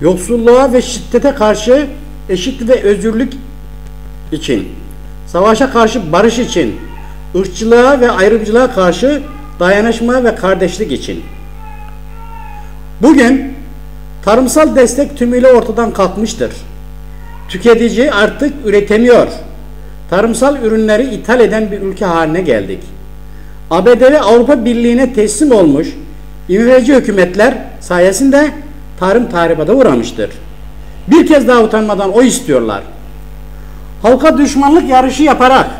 yoksulluğa ve şiddete karşı eşitlik ve özgürlük için, savaşa karşı barış için, ırkçılığa ve ayrımcılığa karşı dayanışma ve kardeşlik için. Bugün tarımsal destek tümüyle ortadan kalkmıştır. Tüketici artık üretemiyor. Tarımsal ürünleri ithal eden bir ülke haline geldik. ABD ve Avrupa Birliği'ne teslim olmuş imreci hükümetler sayesinde tarım tahribata uğramıştır. Bir kez daha utanmadan o istiyorlar. Halka düşmanlık yarışı yaparak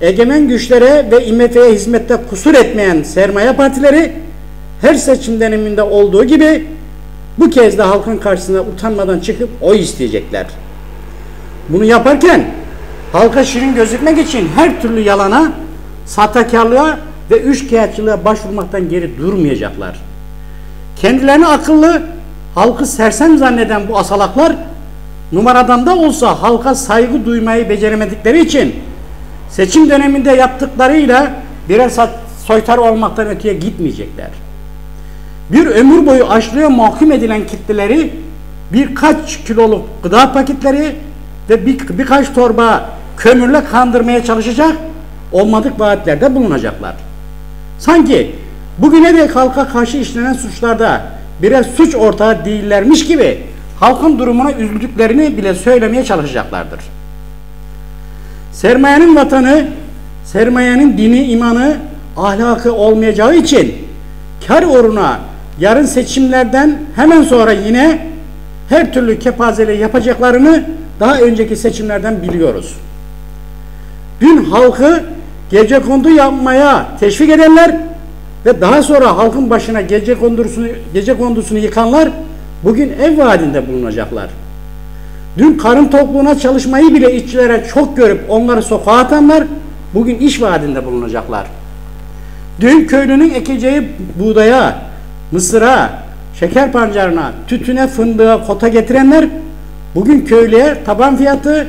egemen güçlere ve IMF'ye hizmette kusur etmeyen sermaye partileri her seçim döneminde olduğu gibi bu kez de halkın karşısına utanmadan çıkıp oy isteyecekler. Bunu yaparken halka şirin gözükmek için her türlü yalana, sahtekarlığa ve üçkağıtçılığa başvurmaktan geri durmayacaklar. Kendilerini akıllı, halkı sersem zanneden bu asalaklar numaradan da olsa halka saygı duymayı beceremedikleri için seçim döneminde yaptıklarıyla birer soytar olmaktan öteye gitmeyecekler. Bir ömür boyu açlığa mahkum edilen kitleleri birkaç kiloluk gıda paketleri ve bir, birkaç torba kömürle kandırmaya çalışacak, olmadık vaatlerde bulunacaklar. Sanki bugüne dek halka karşı işlenen suçlarda birer suç ortağı değillermiş gibi halkın durumuna üzüldüklerini bile söylemeye çalışacaklardır. Sermayenin vatanı, sermayenin dini, imanı, ahlakı olmayacağı için kar uğruna yarın seçimlerden hemen sonra yine her türlü kepazeli yapacaklarını daha önceki seçimlerden biliyoruz. Dün halkı gece kondu yapmaya teşvik edenler ve daha sonra halkın başına gece kondusunu, gece kondusunu yıkanlar bugün ev vaadinde bulunacaklar. Dün karın tokluğuna çalışmayı bile işçilere çok görüp onları sokağa atanlar bugün iş vaadinde bulunacaklar. Dün köylünün ekeceği buğdaya, mısıra, şeker pancarına, tütüne, fındığa, kota getirenler bugün köylüye taban fiyatı,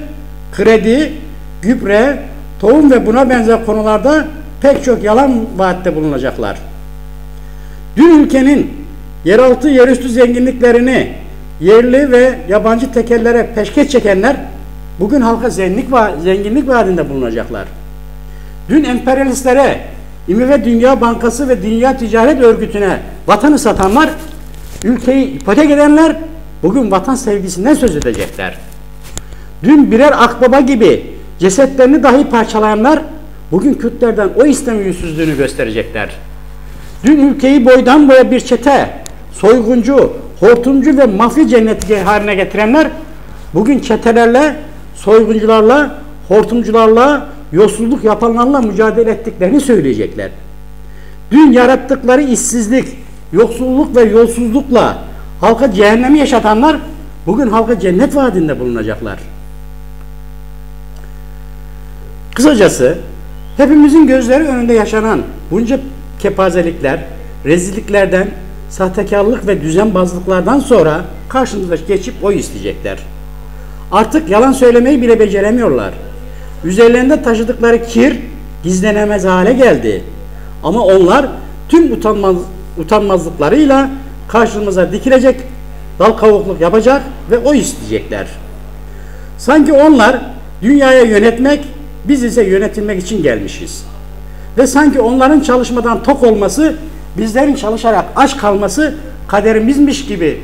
kredi, gübre, tohum ve buna benzer konularda pek çok yalan vaatte bulunacaklar. Dün ülkenin yeraltı yerüstü zenginliklerini yerli ve yabancı tekerlere peşkeş çekenler bugün halka zenginlik, va zenginlik vaadinde bulunacaklar. Dün emperyalistlere IMF Dünya Bankası ve Dünya Ticaret Örgütü'ne vatanı satanlar, ülkeyi ipotek edenler bugün vatan sevgisinden söz edecekler. Dün birer akbaba gibi cesetlerini dahi parçalayanlar bugün Kürtlerden o istemi yüzsüzlüğünü gösterecekler. Dün ülkeyi boydan boya bir çete, soyguncu, hortumcu ve mafya cenneti haline getirenler bugün çetelerle, soyguncularla, hortumcularla, yolsuzluk yapanlarla mücadele ettiklerini söyleyecekler. Dün yarattıkları işsizlik, yoksulluk ve yolsuzlukla halka cehennemi yaşatanlar bugün halka cennet vaadinde bulunacaklar. Kısacası hepimizin gözleri önünde yaşanan bunca kepazelikler, rezilliklerden, sahtekarlık ve düzenbazlıklardan sonra karşımıza geçip oy isteyecekler. Artık yalan söylemeyi bile beceremiyorlar. Üzerlerinde taşıdıkları kir gizlenemez hale geldi. Ama onlar tüm utanmaz, utanmazlıklarıyla karşımıza dikilecek, dal kavukluk yapacak ve o isteyecekler. Sanki onlar dünyaya yönetmek, biz ise yönetilmek için gelmişiz. Ve sanki onların çalışmadan tok olması, bizlerin çalışarak aç kalması kaderimizmiş gibi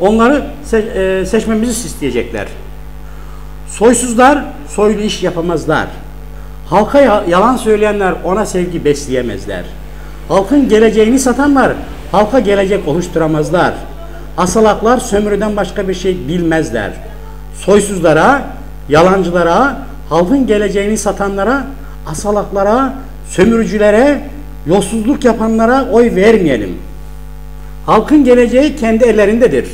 onları e, seçmemizi isteyecekler. Soysuzlar soylu iş yapamazlar. Halka yalan söyleyenler ona sevgi besleyemezler. Halkın geleceğini satanlar halka gelecek oluşturamazlar. Asalaklar sömürüden başka bir şey bilmezler. Soysuzlara, yalancılara, halkın geleceğini satanlara, asalaklara, sömürücülere, yolsuzluk yapanlara oy vermeyelim. Halkın geleceği kendi ellerindedir.